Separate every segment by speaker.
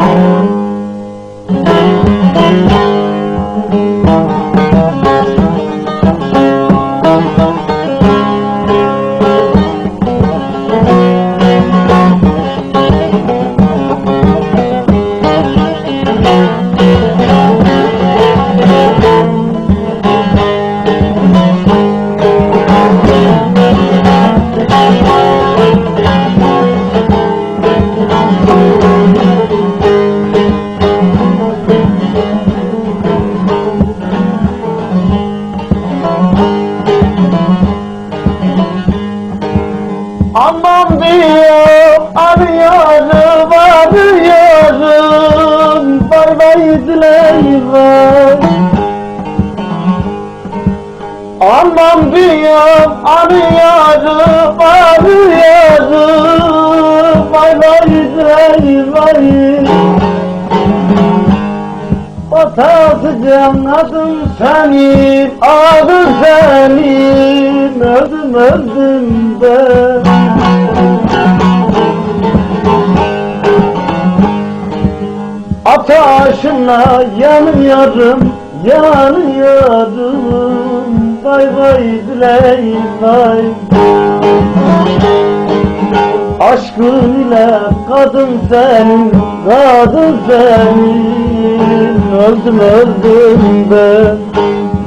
Speaker 1: Oh. Aman diyor arıyorum arıyorum Vay vay dileyim Aman diyor arıyorum arıyorum vay dileyim vay Batacağım adım senin, adı senin, öldüm öldüm ben. Ataşına yanıyorum, yanıyorum, vay vay dileyim vay. Aşkın ile kadın senin, kadın senin. Öldüm öldüm ben.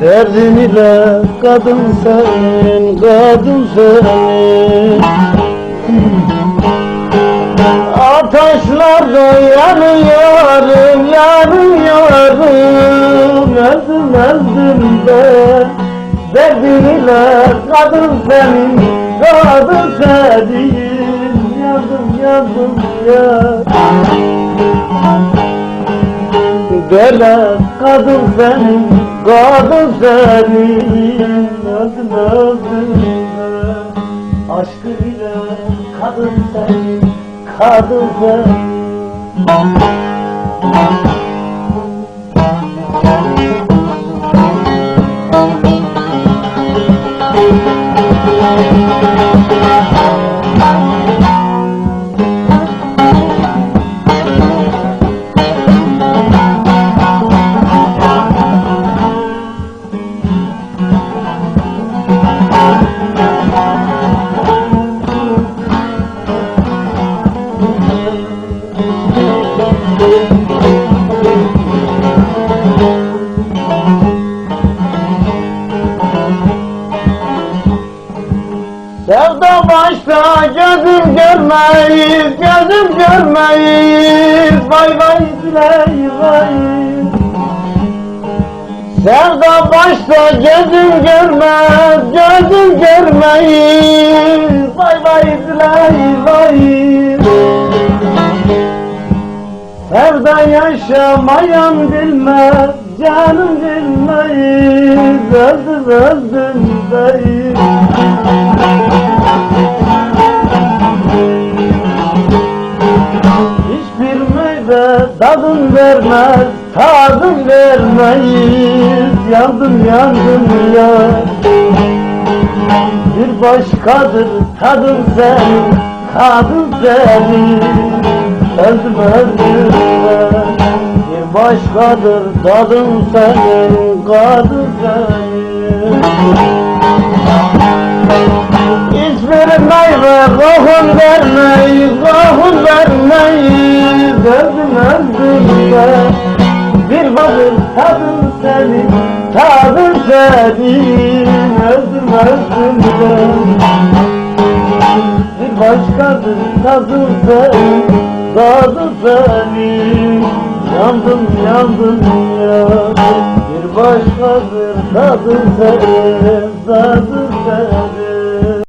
Speaker 1: Derdin ile kadın senin, kadın senin Ateşlerde yanıyorum, yanıyorum Öldüm öldüm ben Derdin ile kadın senin, kadın senin Yandım yandım ya Böyle kadın senin, kadın senin Öldüm öldüm ben Aşkı senin, kadın senin Sevda başta gözüm görmeyiz, gözüm görmeyiz. Vay vay diley vay. Sevda başta gözüm görmez, gözüm görmeyiz. Vay vay diley vay. Sevda yaşamayan bilmez, canım bilmeyiz Öldüm öldüm beyim vermez, tadım vermeyiz. Yandım yandım ya. Bir başkadır tadım senin, tadım senin Öldüm öldüm Bir başkadır tadım senin, tadım senin. Hiçbir meyve ruhun vermeyiz, ruhun vermeyiz Öldüm öldüm ben Bir başkadır tadın senin Tadın senin öldüm ben Bir başkadır tadın senin Tadın senin Yandım yandım yandım Bir başkadır tadın senin Tadın senin